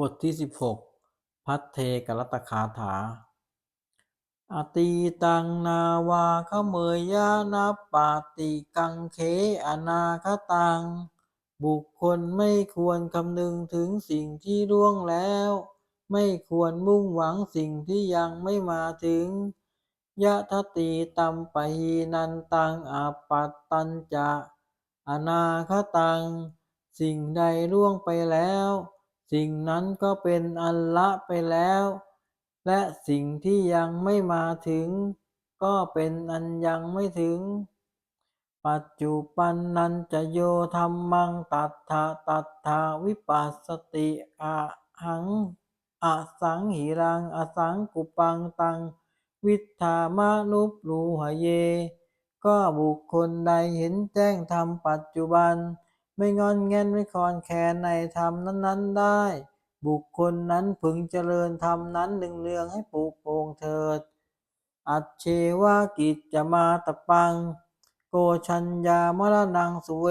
บทที่ 16 พัทเทกรัตตคาถา อตีตังนาวาขเมยยานาปาติกังเขอนาคตัง บุคคลไม่ควรคำนึงถึงสิ่งที่ล่วงแล้ว ไม่ควรมุ่งหวังสิ่งที่ยังไม่มาถึง ยะทติตัมปะหีนันตังอาปัตตัญจะ อนาคตัง สิ่งใดล่วงไปแล้ว สิ่งนั้นก็เป็นอันละไปแล้ว และสิ่งที่ยังไม่มาถึง ก็เป็นอันยังไม่ถึง ปัจจุปันนันจะโยธรรมังตัทธะตัทธาวิปัสสติอะหังอสังหิรังอสังกุปังตัง วิทธามานุปรูหเย ก็บุคคลใดเห็นแจ้งธรรมปัจจุบัน ไม่งอนแงนไม่คลอนแคลนในธรรมนั้นๆได้ บุคคลนั้นพึงเจริญธรรมนั้นดึงเนืองให้ปลูกโปร่งเถิด อัจเชวากิจจะมาตะปัง โกชัญญามรณังสเว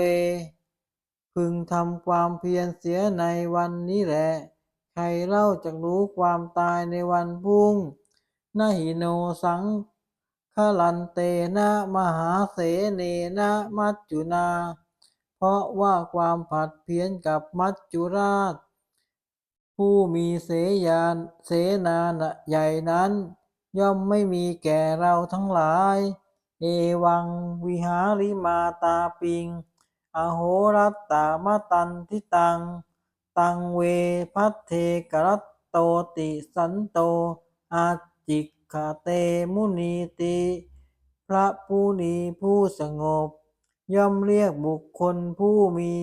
พึงทำความเพียรเสียในวันนี้แหละ ใครเล่าจะรู้ความตายในวันพุ่งนหิโนสังขลันเตนะมหาเสเนนะมัจจุนา เพราะว่าความผัดเพี้ยนกับมัจจุราช ผู้มีเสยานเสนาใหญ่นั้น ย่อมไม่มีแก่เราทั้งหลาย เอวังวิหาริมาตาปิง อโหรัตตามตันทิตัง ตังเวพัทเทกรัตโตติสันโต อาจิกขเตมุนีติ พระผู้นีผู้สงบ ย่อมเรียกบุคคลผู้มี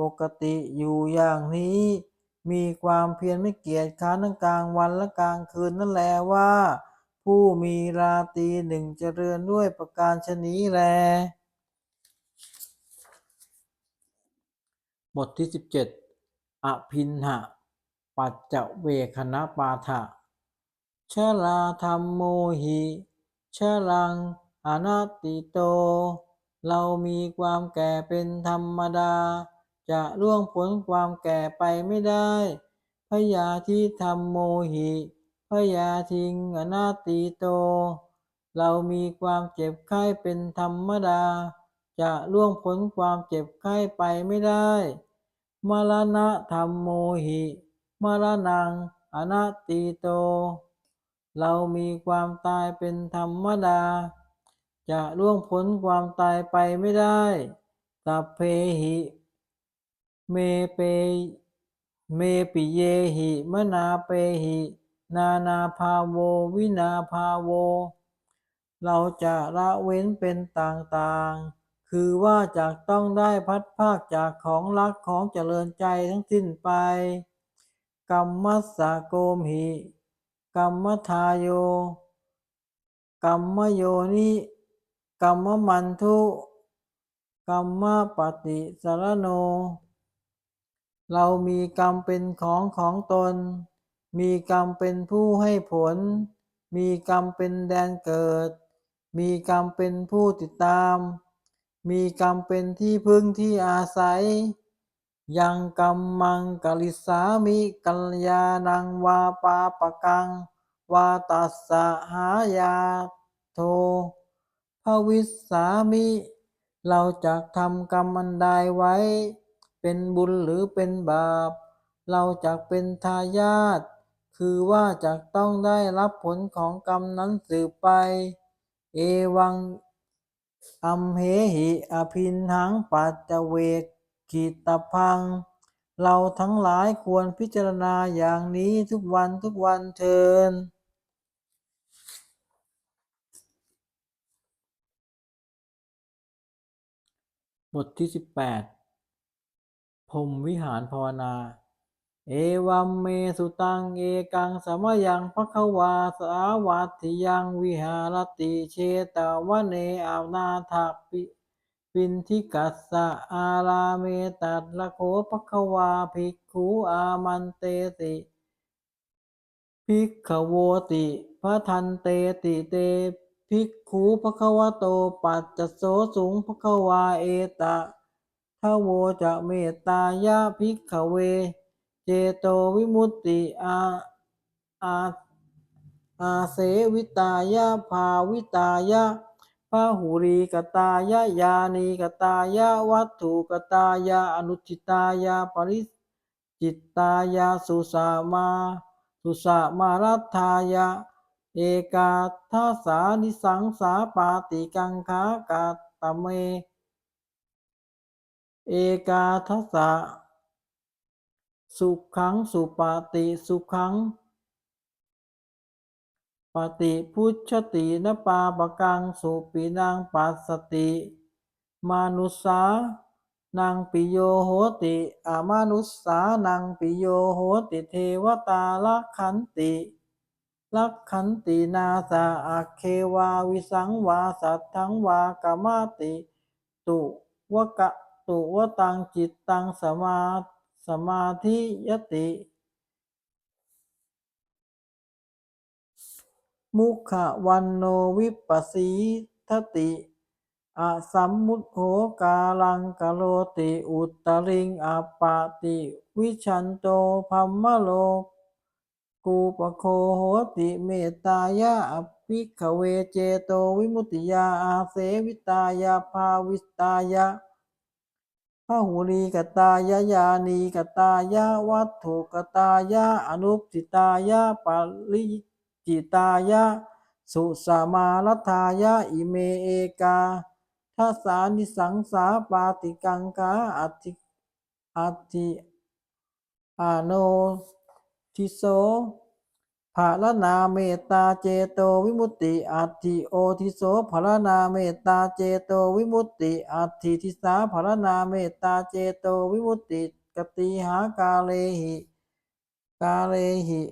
ปกติอยู่อย่างนี้ มีความเพียรไม่เกียจค้านทั้งกลางวันและกลางคืนนั่นแลว่า ผู้มีราตรีหนึ่งเจริญด้วยประการชนีแล บทที่ 17 อภินหะ ปัจจเวคณปาฐะชลาธรรมโมหิชลังอนัตติโต เรามีความแก่เป็นธรรมดา จะล่วงพ้นความแก่ไปไม่ได้พยาธิธรรมโมหิพยาทิงอนัตติโต เรามีความเจ็บไข้เป็นธรรมดา จะล่วงพ้นความเจ็บไข้ไปไม่ได้ มรณะธรรมโมหิมรณังอนัตติโต เรามีความตายเป็นธรรมดา จะล่วงพ้นความตายไปไม่ได้สัพเพหิ เมเป เมปิเยหิ มนาเปหิ นานาภาโว วินาภาโว เราจะละเว้นเป็นต่างๆ คือว่าจากต้องได้พัดภาคจากของรักของเจริญใจทั้งสิ้นไป กรรมัสสะโกมหิ กรรมทายโย กรรมโยนิ กรรมมันทุกรรมปฏิสารโน เรามีกรรมเป็นของของตน มีกรรมเป็นผู้ให้ผล มีกรรมเป็นแดนเกิด มีกรรมเป็นผู้ติดตาม มีกรรมเป็นที่พึ่งที่อาศัย ยังกรรมมังกลิสามิกัลยาณังวาปาปะกังวาตัสสะหายาโท ภวิสามิ เราจะทำกรรมอันใดไว้ เป็นบุญหรือเป็นบาป เราจะเป็นทายาทคือว่าจะต้องได้รับผลของกรรมนั้นสืบไป เอวังอัมเหหิอภินหังปัจจเวกขิตพัง เราทั้งหลายควรพิจารณาอย่างนี้ทุกวันทุกวันเทิน บทที่ 18พรมวิหารภาวนา เอวัมเมสุตัง เอกังสมยังภควาสาวัติยังวิหารติเชตวเนอานาถปิปินทิกัสสะอาราเมตัดละโคภควาภิกขุอามันเตติภิกขโวติพระทันเตติเต ภิกขุภควโตปัจจโสสุงภควาเอตะทะโวจะเมตตายะภิกขเว เจโตวิมุตติอาอาอาเสวิตายะภาวิตายะพาหุรีกตายะยานีกตายะวัตถุกตายะอนุจิตายะปริจิตตายะสุสามา สุสามารัตถายะ เอกาทัสานิสังสาปาติกังคากาตเม เอกาทัสะสุขังสุปาติสุขังปฏิพุชตินปาปกังสุปินังปัสสติ มานุสานังปิโยโหติอามานุสานังปิโยโหติเทวตาลักขันติ ลักขันตินาสาอาเควาวิสังวาสัทธังวากามาติ ตุวกะตุวตังจิตตังสมาสมาธิยติ มุขวันโนวิปัสสีทติอสัมมุตโหกาลังกโลติอุตตริงอปาติ วิชันโตพัมมโล กูปโคโหติเมตายะอภิกขเวเจโตวิมุตติยาอาเสวิตายาภาวิตายะพหุรีกตายะยานีกตายะวัตถุกตายะอนุปจิตายะปริจิตายะสุสามารัทายะอิเมเอกาทัสานิสังสาปาติกังกาอัติอัติอาโน ทิโสภาลนาเมตตาเจโตวิมุตติอัตถิโอทิโสภาลนาเมตตาเจโตวิมุตติอัตถิทิสาภาลนาเมตตาเจโตวิมุตติกติหากาเลหิ กาเลหิ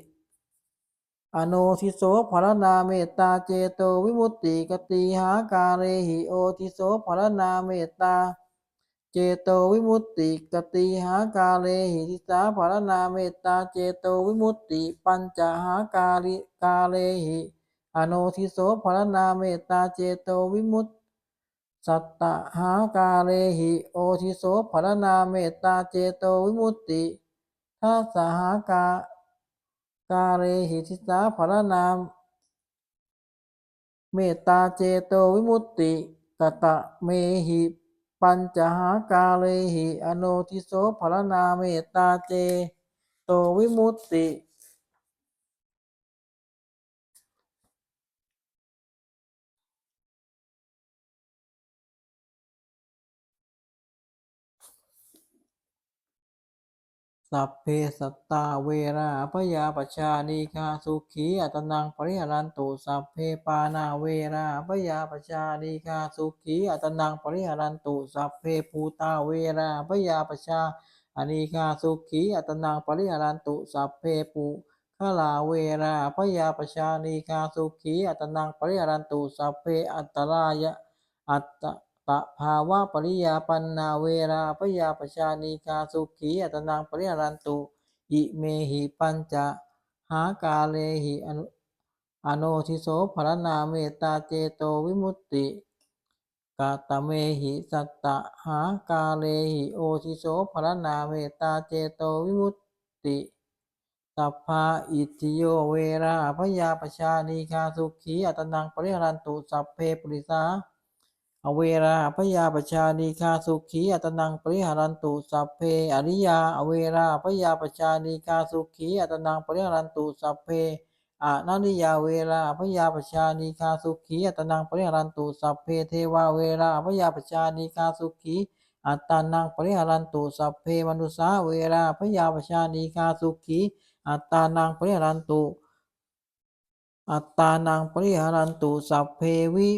อโนทิโสภาลนาเมตตาเจโตวิมุตติกติหากาเลหิโอทิโสภาลนาเมตตา เจโตวิมุตติกติหากาเลหิทิสาภารนาเมตตาเจโตวิมุตติปัญจหากาลิกาเลหิอโนทิโสภารนาเมตตาเจโตวิมุตติสัตตหากาเลหิโอทิโสภารนาเมตตาเจโตวิมุตติทัสหากากาเลหิทิสาภารนาเมตตาเจโตวิมุตติกตะเมหิ ปัญจหากาเลหิ อโนทิโสภรนาเมตตาเจ โตวิมุตติ สัพเพสัตตาเวราพยาปชานีคาสุขีอัตนังปริหารันตุสัพเพปานาเวราพยาปชานีคาสุขีอัตนังปริหารันตุสัพเพภูตาเวราพยาปชาอนีคาสุขีอัตนังปริหารันตุสัพเพปุขลาเวราพยาปชานีคาสุขีอัตนังปริหารันตุสัพเพอัตตรายะอัตต ปะภาวะปริยาปันนาเวราปยาปชานีกาสุขีอัตนังปริหารันตุอิเมหิปัญจะหากาเลหิอนุโนทิโสภรนาเมตตาเจโตวิมุตติกาตเมหิสัตตะหากาเลหิโอทิโสภรนาเมตตาเจโตวิมุตติสัพพาอิทิโยเวราพยาปชานีคาสุขีอัตนังปริหรันตุสัพเพปุริสา อเวราพยาปชานีคาสุขีอัตนังปริหารันตุสัพเพอริยา อเวราพยาปชานีคาสุขีอัตนังปริหารันตุสัพเพอานาริยาเวราพยาปชานีคาสุขีอัตนังปริหารันตุสัพเพเทวาเวราพยาปชานีคาสุขีอัตตานังปริหารันตุสัพเพมนุสาเวราพยาปชานีคาสุขีอัตตานังปริหารันตุอัตตานังปริหารันตุสัพเพวิ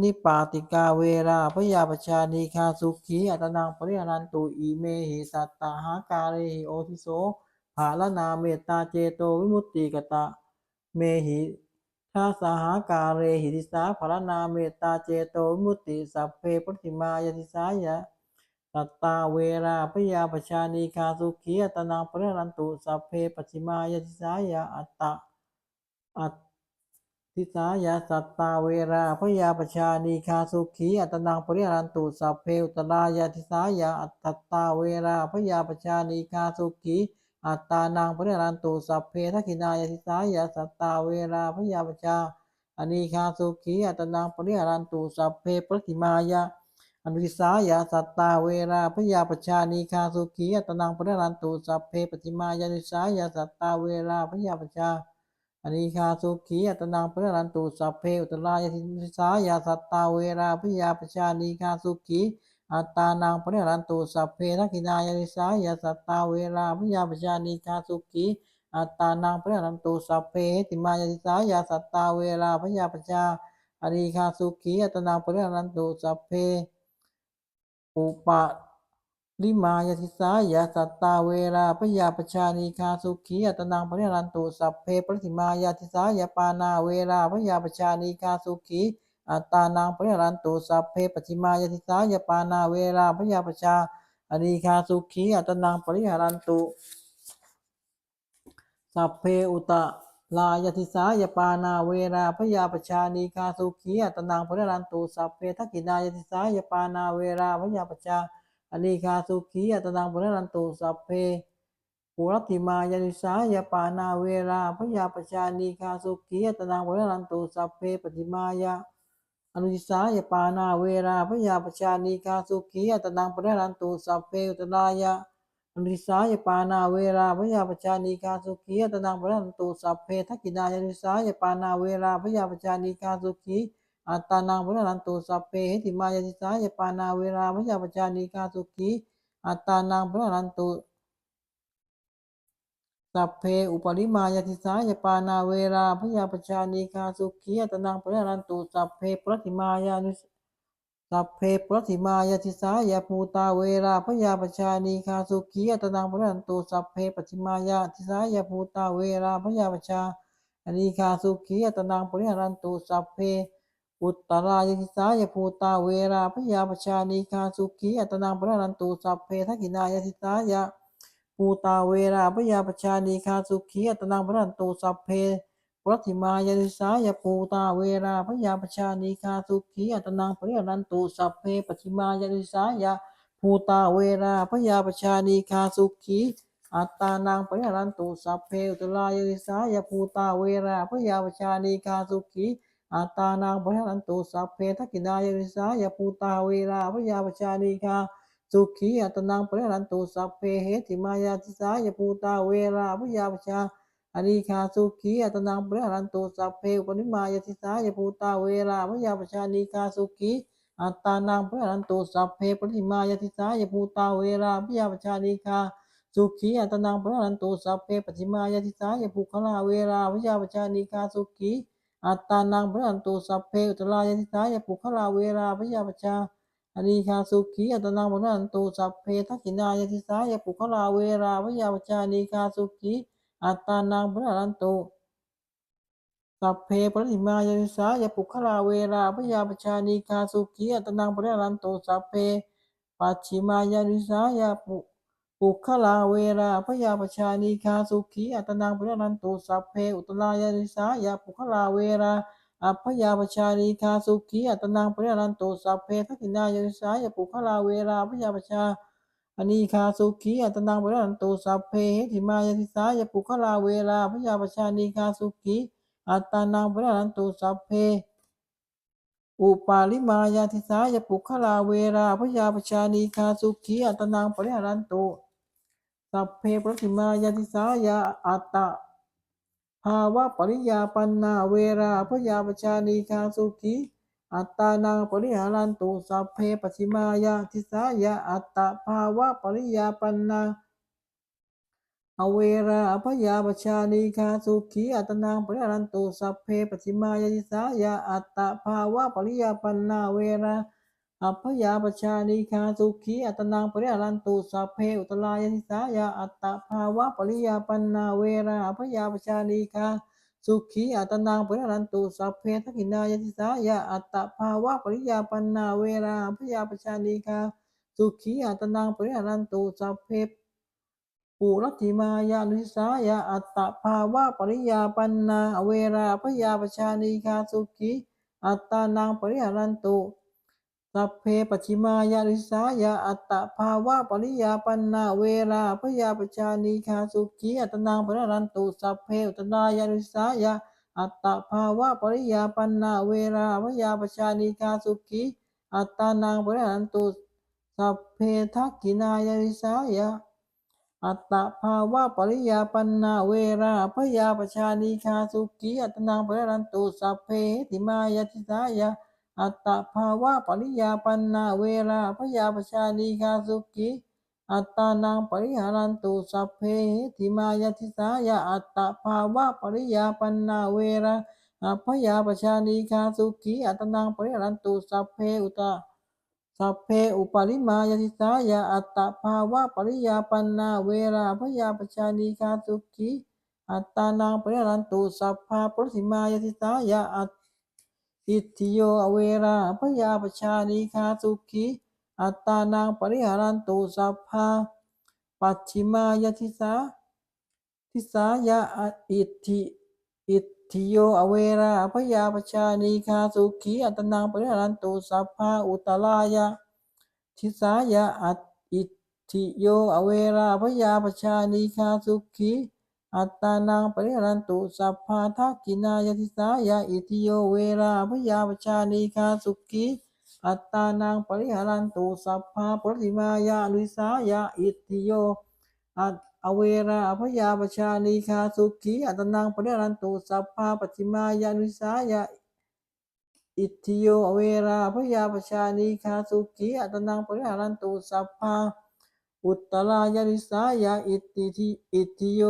นิปาติกาเวราพยาปชานีคาสุขีอัตนังปริหารันตุอิเมหิสัตตาหากาเรหิโอทิโสภาลนาเมตตาเจโตวิมุตติกตะเมหิทัสหากาเรหิติสาภาลนาเมตตาเจโตวิมุตติสัพเพปฏิมายติสายะสัตตาเวราพยาปชานีคาสุขีอัตนังปริหารันตุสัพเพปัจจิมายติสายะอัตตะอัต ทิสายาสัตตาเวราพยาปชานีคาสุขีอัตนังปริหารันตุสัพเพอุตรายาทิสายาอัตตตาเวราพยาปชานีคาสุขีอัตตานังปริหารันตุสัพเพทักขินายทิสายาสัตตาเวราพยาปชาอนีคาสุขีอัตตานังปริหารันตุสัพเพปฏิมายาอนุทิสายาสัตตาเวราพยาปชานีคาสุขีอัตตานังปริหารันตุสัพเพปฏิมายานุทิสายาสัตตาเวราพยาปชา อนิคาสุขีอัตนังปริรันตุสัพเพอุตรายทิสายาสัตตาเวราพยาปชานีคาสุขีอัตานังปริรันตุสัพเพทักขินายานิสายาสัตตาเวราพยาปชานีคาสุขีอัตานังปริรันตุสัพเพติมายานิสายาสัตตาเวราพยาปชาอนิคาสุขีอัตนังปริรันตุสัพเพอุปะ ลิมายาทิสายาสัตตาเวราพยาปชานีคาสุขีอัตนังปริรันตุสัพเพปฏิมายาทิสายาปานาเวราพยาปชานีคาสุขีอัตตานังปริรันตุสัพเพปฏิมายาทิสายาปานาเวราพยาปชาอนีคาสุขีอัตนังปริหารันตุสัพเพอุตะลายทิสายปานาเวราพยาปชานีคาสุขีอัตนังปริรันตุสัพเพทักขินายทิสายปานาเวราพยาปชา อนีคาสุขีอัตนังปริรันตุสัพเพปุรติมายานิสายปานาเวราพยาปชานีคาสุขีอัตนังปริรันตุสัพเพปฏิมายาอนุสายปานาเวราพยาปชานีคาสุขีอัตนังปริรันตุสัพเพอุตรายะอนุสายปานาเวราพยาปชานีคาสุขีอัตนังปริรันตุสัพเพทักขินายานุสายปานาเวราพยาปชานีคาสุขี อัตานังปริรันตุสัพเพเหติมายาทิสายปานาเวราพยาปชานีคาสุขีอัตานังปริรันตุสัพเพอุปริมายติสายปานาเวราพยาปชานีคาสุขียตนังปริรันตุสัพเพปรติมายานุสัพเพปรติมายติสายภูตาเวราพยาปชานีคาสุขียตนังปริรันตุสัพเพปฏิมายาติสายภูตาเวราพยาปชานีคาสุขียตนังปริรันตุสัพเพ อุตตรายติสายภูตาเวราพยาปชานีคาสุขีอัตนังปริรันตุสัพเพทักินายติสายะปูตาเวราพยาปชานีคาสุขีอัตนังพระรันตุสัพเพปรติมายานิสายปูตาเวราพยาปชานีคาสุขีอัตนังปริรันตุสัพเพปฏิมายานิสายภูตาเวราพยาปชานีคาสุขีอัตตานังปริรันตุสัพเพอุตรายานิสายภูตาเวราพยาปชานีคาสุขี อัตานังปริรันตุสัพเพทักินายานิสายภูตาเวราพยาปชานีคาสุขีอัตนังปริรันตุสัพเพเหติมายาทิสายภูตาเวราพยาปชาอนิคาสุขีอัตนังปริรันตุสัพเพอุปนิมายาทิสายภูตาเวราพยาปชานิคาสุขีอัตานังปริรันตุสัพเพปริมายาทิสายภูตาเวราพยาปชานิคาสุขีอัตนังปริรันตุสัพเพปฏิมายาทิสายภูคลาเวราพยาปชานิคาสุขี อัตตานังปริรันตุสัพเพอุตรายาทิสายภูคลาเวราพยาปชาอนีคาสุขีอัตนังมนันตุสัพเพทักขินายติสายปุคลาเวราวยาวจานีคาสุขีอัตตานังมนันตุสัพเพปริมายติสายปุคลาเวราวยาวจานีคาสุขีอัตนังมนันตุสัพเพปัจฉิมายติสายปุ ปุคลาเวราพยาปชานีคาสุขีอัตนังมนันตุสัพเพอุตลายติสายาปุคลาเวราอัพยาปชาลีคาสุขีอัตนังปริรันตุสัพเพทักขินายนิสายาปุคลาเวราพยาปชาอนีคาสุขีอัตนังปริรันตุสัพเพหิมายนิสายาปุคลาเวราพยาปชานีคาสุขีอัตนังปริรันตุสัพเพอุปาลิมายาทิสายปุคลาเวราพยาปชานีคาสุขีอัตนังปริรันตุ สัพเพปฏิมายาทิสายาอัตตะภาวะปริยาปันนาเวราพยาปชานีคาสุขีอัตตานังปริหารันตุสัพเพปชิมายาทิสายาอัตตะภาวะปริยาปันนาอเวราพยาปชานีคาสุขีอัตนังปริหารันตุสัพเพปชิมายาทิสายาอัตตะภาวะปริยาปันนาเวรา อัพยาปชานีคาสุขีอัตนังปริหารันตุสัพเพอุตลายนิสายาอัตตภาวะปริยาปันนาเวราอัพยาปชานีคาสุขีอัตนังปริหารันตุสัพเพทักขินายติสายาอัตตภาวะปริยาปันนาเวราอัพยาปชานีคาสุขีอัตนังปริหารันตุสัพเพปุรติมายานุสายาอัตตภาวะปริยาปันนาเวราพยาปชานีคาสุขีอัตตานังปริหารันตุ สัพเพปชิมายาริสายาอัตตภาวะปริยาปันนาเวราพยาปชานีคาสุขีอัตนังปรรันตุสัพเพอุตนายาริสายาอัตตภาวะปริยาปันนาเวราพยาปชานีคาสุขีอัตตานังปรรันตุสัพเพทักขินายาริสายาอัตตภาวะปริยาปันนาเวราพยาปชานีคาสุขีอัตนังปรรันตุสัพเพติมายาติสายา อัตตภาวะปริยาปันนาเวราพยาปชานีคาสุขีอัตตานังปริหารันตุสัพเพติมายาติสายาอัตตภาวะปริยาปันนาเวราพยาปชานีคาสุขีอัตนังปริหารันตุสัพเพอุตาสัพเพอุปาริมายติสายาอัตตภาวะปริยาปันนาเวราพยาปชานีคาสุขีอัตตานังปริหารันตุสัพพาปริสิมายติสายาอัต อิทธิโยอเวราพยาปชานีคาสุขีอัตตานังปริหารันตุสัพพาปัจฉิมายติสาทิสายะอิทธิอิทธิโยอเวราพยาปชานีคาสุขีอัตนังปริหารันตุสัพพาอุตลายะทิสายะอิทธิโยอเวราพยาปชานีคาสุขี อัตตานังปริหารันตุสัพพาทักกินายทิสายะอิทิโยเวราพยาปชานีคาสุขีอัตตานังปริหารันตุสัพพาปริมายานุสายะอิทิโยอัตอเวราพยาปชานีคาสุขีอัตนังปริรันตุสัพพาปจิมายานุสายะอิทิโยอเวราพยาปชานีคาสุขีอัตนังปริหารันตุสัพพาอุตตรายานิสายะอิทธิทิอิทิโย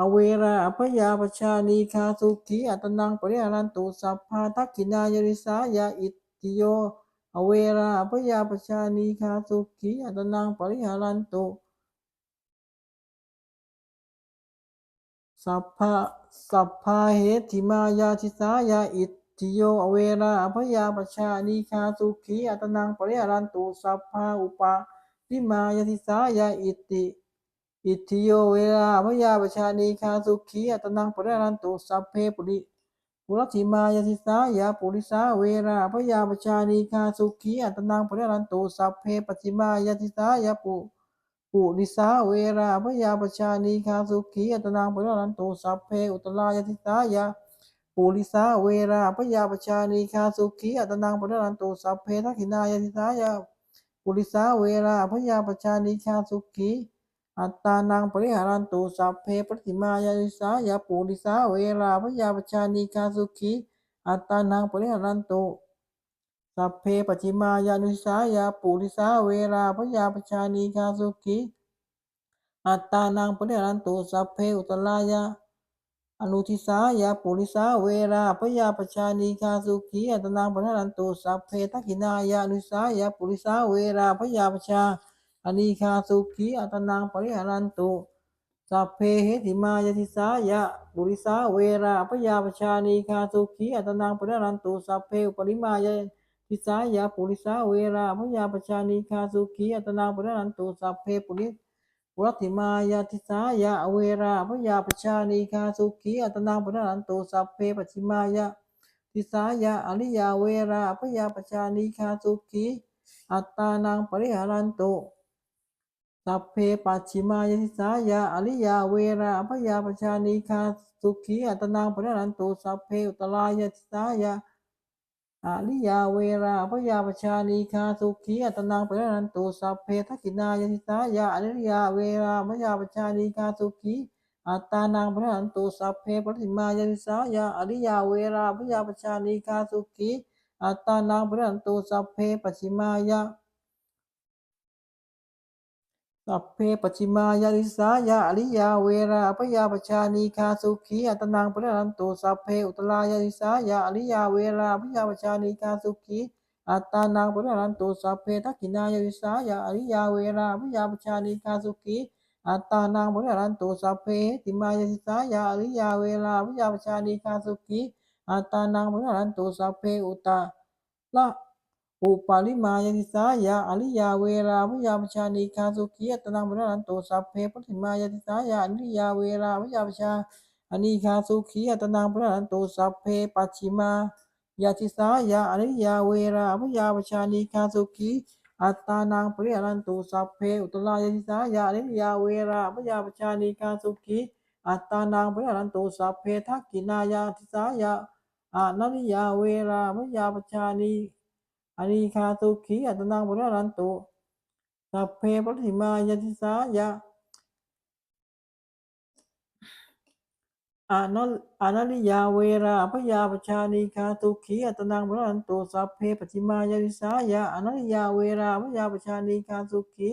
อเวราพยาปชานีคาสุขีอัตนังปริรันตุสัพพาทักขินายานิสายะอิทธิโย อเวราพยาปชานีคาสุขีอัตนังปริหารันตุสัพพะสัพพาเหติมายาทิสายาอิทธิโยอเวราอภยาปชานีคาสุขีอัตนังปริหารันตุสัพพาอุปาทิมายาทิสายาอิติ อิทธิโยเวราอภยาปชานีคาสุขีอัตนังปริรันตุสัพเพปุริปุรติมายาทิสายาปุริสาเวราอภยาปชานีคาสุขีอัตนังปริรันตุสัพเพปฏิมายาทิสายาปุปุริสาเวราพยาปชานีคาสุขีอัตนังปริรันตุสัพเพอุตลายทิสายะปุริสาเวราพยาปชานีคาสุขีอัตนังปริรันตุสัพเพทักขินายทิสายะปุริสาเวราพยาปชานีคาสุขี อัตตานังปริหารันตุสัพเพปฏิมายทิสายะปุริสาเวราพยาปชานีคาสุขี อัตตานังปริหารันตุสัพเพปจิมายานุสายาปุริสาเวราพยาปชานีคาสุขีอัตตานังปริหารันตุสัพเพอุตลายาอนุทิสายาปุริสาเวราพยาปชานีคาสุขีอัตตานังปริหารันตุสัพเพทักขินายานุสายาปุริสาเวราพยาปชา อนีคาสุขีอัตตานังปริหารันตุสัพเพเหติมายติสายะปุริสาเวราพยาปชานีคาสุขีอัตนังปริหารันตุสัพเพอุปริมายติสายะปุริสาเวราพยาปชานีคาสุขีอัตนังปริหารันตุสัพเพปุริปุรติมายติสายะเวราพยาปชานีคาสุขีอัตนังปริหารันตุสัพเพปชิมายะติสายะอริยาเวราพยาปชานีคาสุขีอัตตานังปริหารันตุ สัพเพปัจฉิมายติสายะอริยาเวราพยาปชานีคาสุขีอัตนังปริรันตุสัพเพอุตรายติสายะอริยาเวราพยาปชานีคาสุขีอัตนังปริรันตุสัพเพทักินายติสายะอริยาเวราพยาปชานีคาสุขีอัตตานังปริรันตุสัพเพปฏิมายติสายะอริยาเวราพยาปชานีคาสุขีอัตตานังปริรันตุสัพเพปัจฉิมายะ สัพเพปจิมายาริสายาอริยาเวราพยาปชานีคาสุขีอัตนังปริรันตุสัพเพอุตรายาริสายาอริยาเวราพยาปชานีคาสุขีอัตตานังปริรันตุสัพเพทักขินายาริสายาอริยาเวราพยาปชานีคาสุขีอัตตานังปริรันตุสัพเพติมายาริสายาอริยาเวราพยาปชานีคาสุขีอัตตานังปริรันตุสัพเพอุตตละ อุปาลิมายติสายาอริยาเวราพยาปชานีคาสุขีอัตนังบรนันโตสัพเพปฏิมายติสายาอริยาเวราพยาปชาอนีคาสุขีอัตนังบรนันโตสัพเพปัจฉิมายาติสายาอนิยาเวราพยาปชานีคาสุขีอัตตานังปริหารันตุสัพเพอุตลายาติสายาอนิยาเวราพยาปชานีคาสุขีอัตตานังปริหารันตุสัพเพทักกินายาติสายาอานันิยาเวราพยาปชานี อนิคาสุขีอัตตานังปริหารันตุสัพเพปฏิมายาติสายาอานัลอานัลิยาเวราพยาปชานีคาตุขีอัตนังบรันโตสัพเพปฏิมายาริสายาอานัลิยาเวราพยาปชานีคาตุขี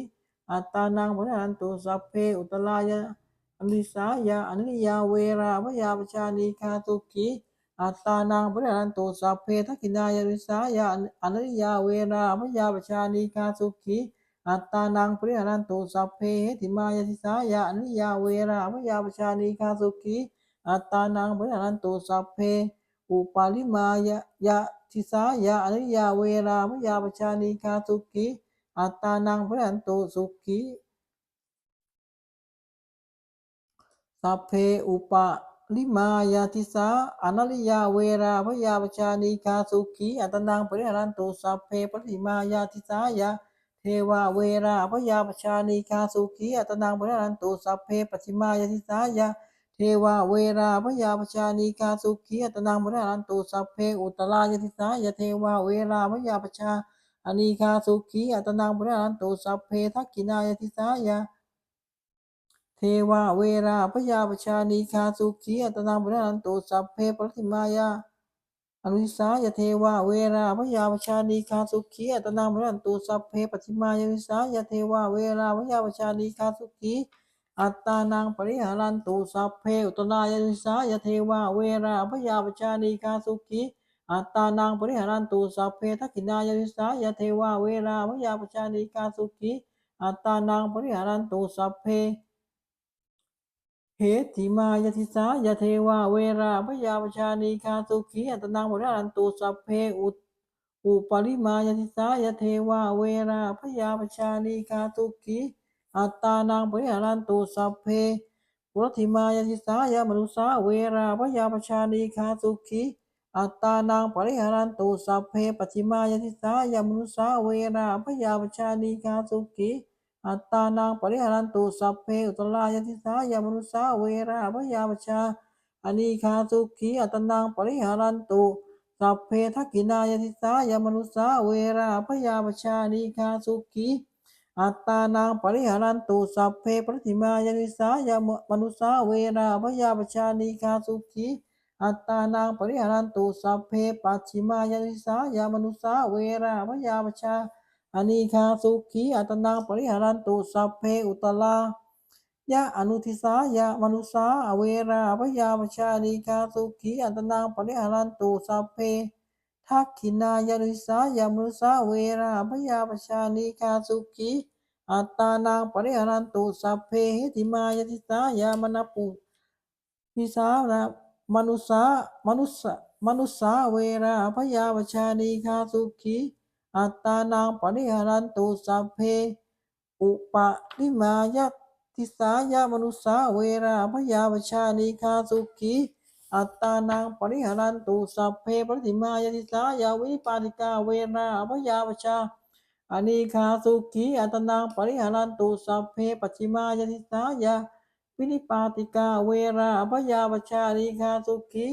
อัตตานังบรันโตสัพเพอุตลายาอนิสายาอานัลิยาเวราพยาปชานีคาตุขี อัตตานังบรันโตสัพเพทักินายาริสายาอานัลิยาเวราพยาปชานีคาตุขีอัตตานังปริหารันโตสัพเพเหติมายาติสายาอานัลิยาเวราพยาปชานีคาตุขีอัตตานังปริหารันตุสัพเพอุปาลิมายะยะทิสายะอนิยาเวรามยาปชานีคาสุขีอัตตานังปริหารันตุสุขีสัพเพอุปา ลิมายาทิสาอนัลิยาเวราพยาปชานีคาสุขีอัตตานังปริหารันตุสัพเพปริมายาทิสายะเทวาเวราพยาปชานีคาสุขีอัตตานังปริหารันตุสัพเพปฏิมายาทิสายะเทวาเวราพยาปชานีกาสุขีอัตนังมุนารันตุสัพเพอุตลายาติสายาเทวาเวราพยาปชาอนีคาสุขีอัตนังมุนารันตุสัพเพทักกินายาติสายา เทวาเวราพยาปชานีคาสุขีอัตนังมุนารันตุสัพเพปฏิมายาอนุสายเทวาเวราพยาปชานีคาสุขีอัตนังมุนันตุสัพเพปฏิมายานุสายเทวาเวราพยาปชานีคาสุขีอัตตานังปริหารันตุสัพเพอุตนายานุสายเทวาเวราพยาปชานีคาสุขีอัตตานังปริหารันตุสัพเพทักขินายานุสายเทวาเวราพยาปชานีคาสุขีอัตตานังปริหารันตุสัพเพ เหติมายติสายเทวาเวราพยาปชานีคาสุขีอัตนังบรันตุสัพเพอุอุปริมายติสายเทวาเวราพยาปชานีคาสุขีอัตตานังบริหารันตุสัพเพปุรติมายติสายมนุสาเวราพยาปชานีคาสุขีอัตตานังปริหารันตุสัพเพปฏิมายติสายมนุสาเวราพยาปชานีคาสุขี อัตตานังปริหารันตุสัพเพอุตลายติสายามนุสาเวราพยาปชาอนีคาสุขีอัตตานังปริหารันตุสัพเพทักขินายติสายามนุสาเวราพยาปชานีคาสุขีอัตตานังปริหารันตุสัพเพปฏิมายานิสายามนุสาเวราพยาปชานีคาสุขีอัตตานังปริหารันตุสัพเพปัจฉิมายานิสายามนุสาเวราพยาปชา อนีคาสุขีอัตนังปริหารันตุสัพเพอุตลายะอนุทิสายะมนุสาอเวราพยาปชานีคาสุขีอัตนังปริหารันตุสัพเพทักขินายานุสายามนุสาเวราพยาปชานีคาสุขีอัตตานังปริหารันตุสัพเพหิติมายติสายามนปุพิสานะมนุสามนุสมนุสาเวราพยาปชานีคาสุขี อัตตานังปริหารันตุสัพเพ อุปะลิมายะติสายามนุสาเวราพยาปชานีคาสุขีอัตตานังปริหารันตุสัพเพปฏิมายติสายาวิปาติกาเวราพยาปชาอานีคาสุขีอัตานังปริหารันตุสัพเพปัจฉิมายติสายาวินิปาติกาเวราพยาปชานีคาสุขี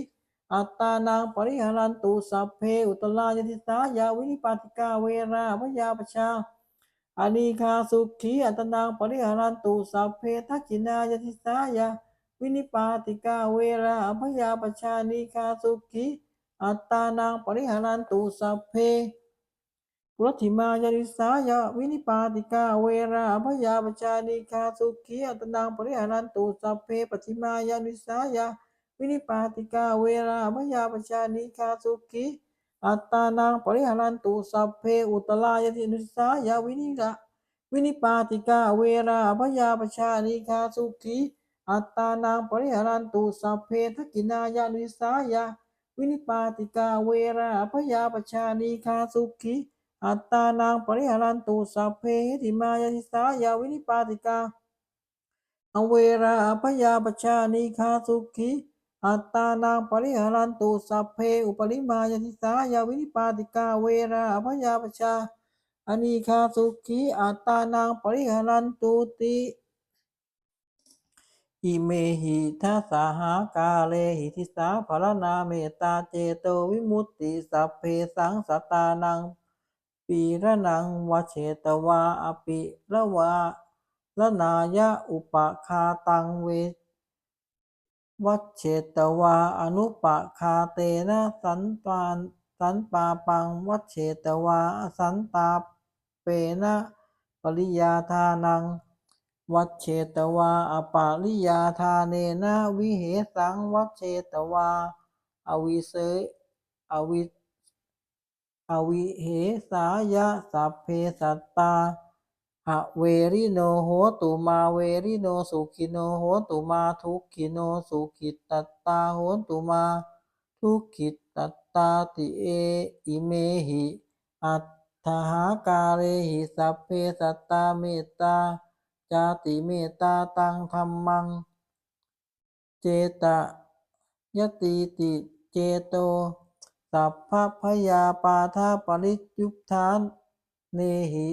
อัตตานังปริหารันตุสัพเพอุตลายติสายาวินิปาติกาเวราพยาปชาอานีคาสุขีอัตตานังปริหารันตุสัพเพทักขินายติสายาวินิปาติกาเวราพยาปชานีคาสุขีอัตตานังปริหารันตุสัพเพปุรติมายานิสายาวินิปาติกาเวราพยาปชานีคาสุขีอัตตานังปริหารันตุสัพเพปฏิมายานิสายา วินิปาติกาเวราพยาปชานิคาสุขีอัตตานังปริหารันตุสัพเพอุตลายตินุสายาวินิระวินิปาติกาเวราพยาปชานิคาสุขีอัตตานังปริหารันตุสัพเพทกินายานุสายาวินิปาติกาเวราพยาปชานิคาสุขีอัตตานังปริหารันตุสัพเพหิมายานิสายาวินิปาติกาอเวราพยาปชานีคาสุขี อัตตานังปริหารันตุสัพเพอุปริมายติสายาวินิปาติกาเวราพยาปชาอนีคาสุขีอัตตานังปริหารันตุติอิเมหิทัสหากาเลหิทิสาภรนาเมตตาเจโตวิมุตติสัพเพสังสตานังปีระนังวเชตวาอปิละวาละนายะอุปคาตังเว วัชเชตวาอนุปคาเตนะสันปานสันปาปังวัชเชตวาสันตาเปนะปริยาทานัง วัชเชตวาอปาริยาทาเนนะวิเหสังวัชเชตวา อวิเสอวิอวิเหสายะสัพเพสัตตา หะเวริโนโหตุมาเวริโนสุขิโนโหตุมาทุกขิโนสุขิตตตาโหตุมาทุกขิตตตาติเออิเมหิอัตถหากาเรหิสัพเพสัตตาเมตตาจาติเมตตาตังธรรมัง เจตยติติเจโตสัพพพยาปาทาปริยุปทานเนหิ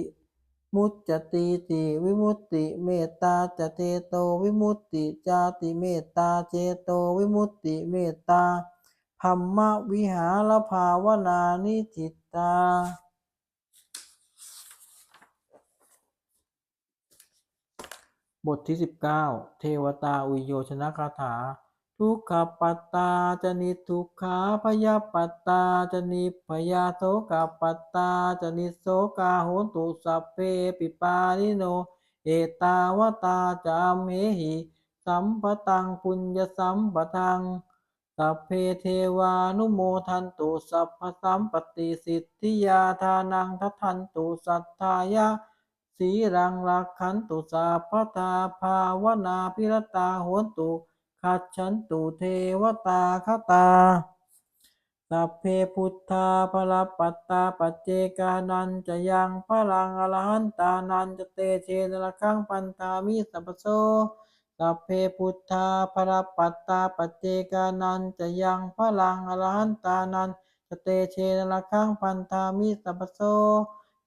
มุจจติติวิมุตติเมตตาจเจโตวิมุตติจาติเมตตาเจโตวิมุตติเมตตาธรรมวิหารภาวนานิจิตตา บทที่ 19 เทวตาอุโยชนะคาถา ทุกขปัตตาจนิทุกขาพยาปัตตาจนิพยาโสกปัตตาจนิโสกาโหนตุสัพเพปิปานิโน เอตาวตาจามเหหิสัมปตังปุญญสัมปทังสัพเพเทวานุโมทันตุสัพพสัมปติสิทธิยาทานังทัทันตุสัทธายะสีรังรักขันตุสาพตาภาวนาพิรตาโหนตุ ขัดฉันตุเทวตาคตา สัพเพพุทธาพลปัตตาปัจเจกานันจะยังพลังอรหันตานันจะเตเชนละขังปันตามิสัพโสสัพเพพุทธาพลปัตตาปัจเจกานันจะยังพลังอรหันตานันจะเตเชนละขังปันตามิสัพโส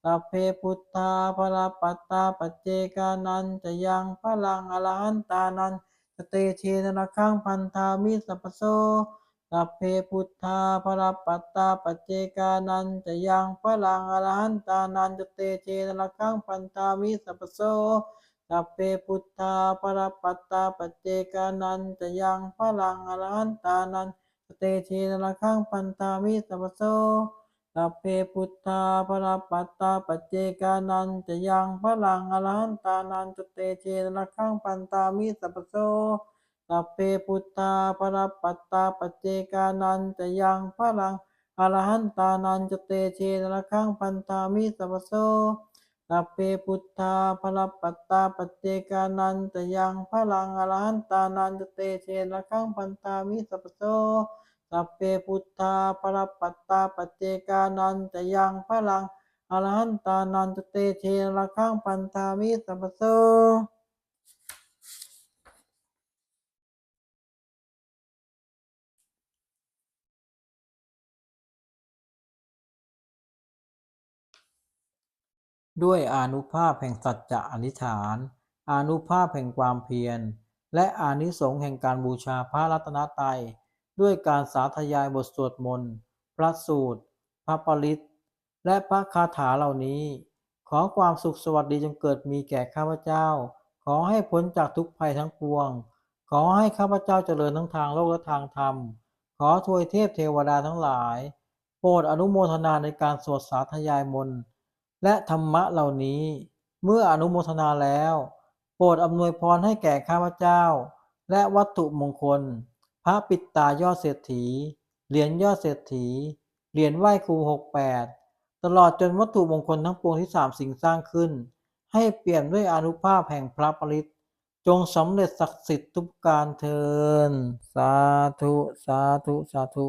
สัพเพพุทธาพลปัตตาปัจเจกานันจะยังพลังอรหันตานัน สเตเชนะขังพันธามิสัพโสสัพเพพุทธาพลปัตตาปัจเจกานันจะยังพลังอรหันตานันจะเตเชนะขังพันธามิสัพโสสัพเพพุทธาพลปัตตาปัจเจกานันจะยังพลังอรหันตานันเตเชนะขังพันธามิสัพโส สัพเพพุทธาพระปัตตาปัจเจกานันจะยังพลังอรหันตานันจเตเชนะขังปันตามิสัพโสสัพเพพุทธาพระปัตตาปัจเจกานันจะยังพลังอรหันตานันจเตเชนะขังปันตามิสัพโสสัพเพพุทธาพระปัตตาปัจเจกานันจะยังพลังอรหันตานันจเตเชนะขังปันตามิสัพพโส สัพเพพุทธาพระปัตตาปัจเจกานันจะยังพลังอรหันตานันตเตเชระขังปันธามิสัพพโสด้วยอนุภาพแห่งสัจจะอธิษฐานอานุภาพแห่งความเพียร และอานิสงส์แห่งการบูชาพระรัตนตรัย ด้วยการสาธยายบทสวดมนต์ พระสูตร พระปริตและพระคาถาเหล่านี้ ขอความสุขสวัสดีจงเกิดมีแก่ข้าพเจ้า ขอให้พ้นจากทุกภัยทั้งปวง ขอให้ข้าพเจ้าเจริญทั้งทางโลกและทางธรรม ขอทวยเทพเทวดาทั้งหลาย โปรดอนุโมทนาในการสวดสาธยายมนต์และธรรมะเหล่านี้ เมื่ออนุโมทนาแล้ว โปรดอำนวยพรให้แก่ข้าพเจ้า และวัตถุมงคล พระปิดตายอดเศรษฐี เหรียญยอดเศรษฐี เหรียญไหว้ครูหกแปดตลอดจนวัตถุมงคลทั้งปวงที่สามสิ่งสร้างขึ้น ให้เปลี่ยนด้วยอนุภาพแห่งพระปริตจงสำเร็จศักดิ์สิทธิ์ทุกการเทิน สาธุ สาธุ สาธุ